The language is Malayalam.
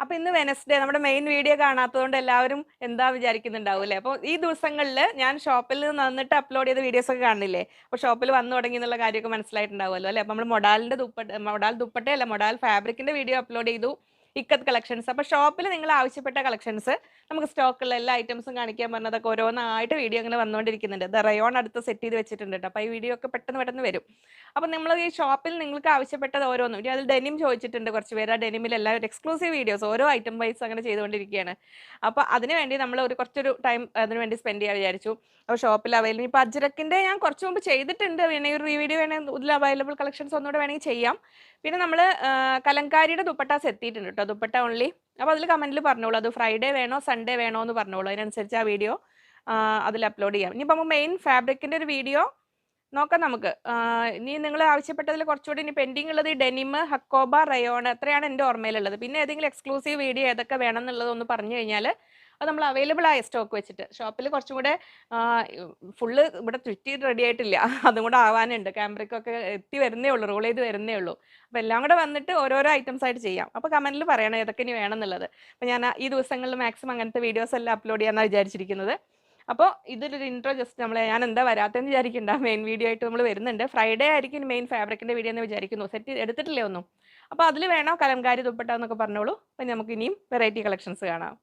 അപ്പൊ ഇന്ന് വെനസ്ഡേ നമ്മുടെ മെയിൻ വീഡിയോ കാണാത്തതുകൊണ്ട് എല്ലാവരും എന്താ വിചാരിക്കുന്നുണ്ടാവും അല്ലേ അപ്പോൾ ഈ ദിവസങ്ങളിൽ ഞാൻ ഷോപ്പിൽ നിന്ന് വന്നിട്ട് അപ്ലോഡ് ചെയ്ത വീഡിയോസ് ഒക്കെ കാണില്ലേ അപ്പോൾ ഷോപ്പിൽ വന്നു തുടങ്ങി എന്നുള്ള കാര്യമൊക്കെ മനസ്സിലായിട്ടുണ്ടാവുമല്ലോ അല്ലേ? അപ്പോൾ നമ്മൾ മൊഡാലിന്റെ ദുപ്പട്ട മൊഡാൽ ദുപ്പട്ടയല്ല മൊഡാൽ ഫാബ്രിക്കിന്റെ വീഡിയോ അപ്ലോഡ് ചെയ്തു. ഇക്കത്ത് കളക്ഷൻസ് അപ്പോൾ ഷോപ്പിൽ നിങ്ങൾ ആവശ്യപ്പെട്ട കളക്ഷൻസ് നമുക്ക് സ്റ്റോക്കുള്ള എല്ലാ ഐറ്റംസും കാണിക്കാൻ പറഞ്ഞതൊക്കെ ഓരോന്നായിട്ട് വീഡിയോ അങ്ങനെ വന്നുകൊണ്ടിരിക്കുന്നുണ്ട് ദ റയോൺ അടുത്ത് സെറ്റ് ചെയ്ത് വെച്ചിട്ടുണ്ട് കേട്ടോ അപ്പോൾ ഈ വീഡിയോ ഒക്കെ പെട്ടെന്ന് പെട്ടെന്ന് വരും. അപ്പോൾ നമ്മൾ ഈ ഷോപ്പിൽ നിങ്ങൾക്ക് ആവശ്യപ്പെട്ടത് ഓരോന്നും. ഇനി അതിൽ ഡെനിം ചോദിച്ചിട്ടുണ്ട് കുറച്ച് പേര്. ആ ഡെനിമിൽ എല്ലാവരും എക്സ്ക്ലൂസീവ് വീഡിയോസ് ഓരോ ഐറ്റം വൈസ് അങ്ങനെ ചെയ്തുകൊണ്ടിരിക്കുകയാണ്. അപ്പോൾ അതിന് വേണ്ടി നമ്മൾ ഒരു കുറച്ചൊരു ടൈം അതിന് വേണ്ടി സ്പെൻഡ് ചെയ്യാൻ വിചാരിച്ചു. അപ്പോൾ ഷോപ്പിൽ അവൈലബിൾ ഇപ്പോൾ അജ്രക്കിന്റെ ഞാൻ കുറച്ച് മുമ്പ് ചെയ്തിട്ടുണ്ട്. വേണമെങ്കിൽ ഒരു വീഡിയോ വേണമെങ്കിൽ ഇതിൽ അവൈലബിൾ കളക്ഷൻസ് ഒന്നുകൂടെ വേണമെങ്കിൽ ചെയ്യാം. പിന്നെ നമ്മൾ കലങ്കാരിയുടെ ദുപ്പട്ടാസ് എത്തിയിട്ടുണ്ട് കേട്ടോ ദുപ്പട്ട ഓൺലി അപ്പോൾ അതിൽ കമന്റിൽ പറഞ്ഞോളൂ. അത് ഫ്രൈഡേ വേണോ സൺഡേ വേണോ എന്ന് പറഞ്ഞോളൂ. അതിനനുസരിച്ച് ആ വീഡിയോ അതിൽ അപ്ലോഡ് ചെയ്യാം. ഇനിയിപ്പോൾ നമുക്ക് മെയിൻ ഫാബ്രിക്കിന്റെ ഒരു വീഡിയോ നോക്കാം നമുക്ക്. ഇനി നിങ്ങൾ ആവശ്യപ്പെട്ടതിൽ കുറച്ചുകൂടി ഇനി പെൻഡിങ് ഉള്ളത് ഈ ഡെനിമ് ഹക്കോബ റയോൺ അത്രയാണ് എന്റെ ഓർമ്മയിലുള്ളത്. പിന്നെ ഏതെങ്കിലും എക്സ്ക്ലൂസീവ് വീഡിയോ ഏതൊക്കെ വേണം എന്നുള്ളതൊന്ന് പറഞ്ഞു കഴിഞ്ഞാൽ അത് നമ്മൾ അവൈലബിൾ ആയ സ്റ്റോക്ക് വെച്ചിട്ട്. ഷോപ്പിൽ കുറച്ചും കൂടെ ഫുള്ള് ഇവിടെ ചുറ്റി റെഡി ആയിട്ടില്ല. അതും കൂടെ ആവാനുണ്ട്. ക്യാമറയ്ക്കൊക്കെ എത്തി വരുന്നേ ഉള്ളൂ റോൾ ചെയ്ത് വരുന്നേ ഉള്ളൂ. അപ്പോൾ എല്ലാം കൂടെ വന്നിട്ട് ഓരോരോ ഐറ്റംസ് ആയിട്ട് ചെയ്യാം. അപ്പോൾ കമന്റിൽ പറയണം ഏതൊക്കെ ഇനി വേണം എന്നുള്ളത് അപ്പോൾ ഞാൻ ഈ ദിവസങ്ങളിൽ മാക്സിമം അങ്ങനത്തെ വീഡിയോസ് എല്ലാം അപ്ലോഡ് ചെയ്യാമെന്നാണ് വിചാരിച്ചിരിക്കുന്നത്. അപ്പോൾ ഇതൊരു ഇൻട്രോ ജസ്റ്റ് നമ്മൾ ഞാൻ എന്താ വരാത്തെന്ന് വിചാരിക്കണ്ട. മെയിൻ വീഡിയോ ആയിട്ട് നമ്മൾ വരുന്നുണ്ട്. ഫ്രൈഡേ ആയിരിക്കും മെയിൻ ഫാബ്രിക്കിന്റെ വീഡിയോ എന്ന് വിചാരിക്കുന്നു. സെറ്റ് എടുത്തിട്ടില്ലേ ഒന്നും? അപ്പോൾ അതിൽ വേണോ കലംകാരി ദുപ്പട്ട എന്നൊക്കെ പറഞ്ഞോളൂ. അപ്പം നമുക്ക് ഇനിയും വെറൈറ്റി കളക്ഷൻസ് കാണാം.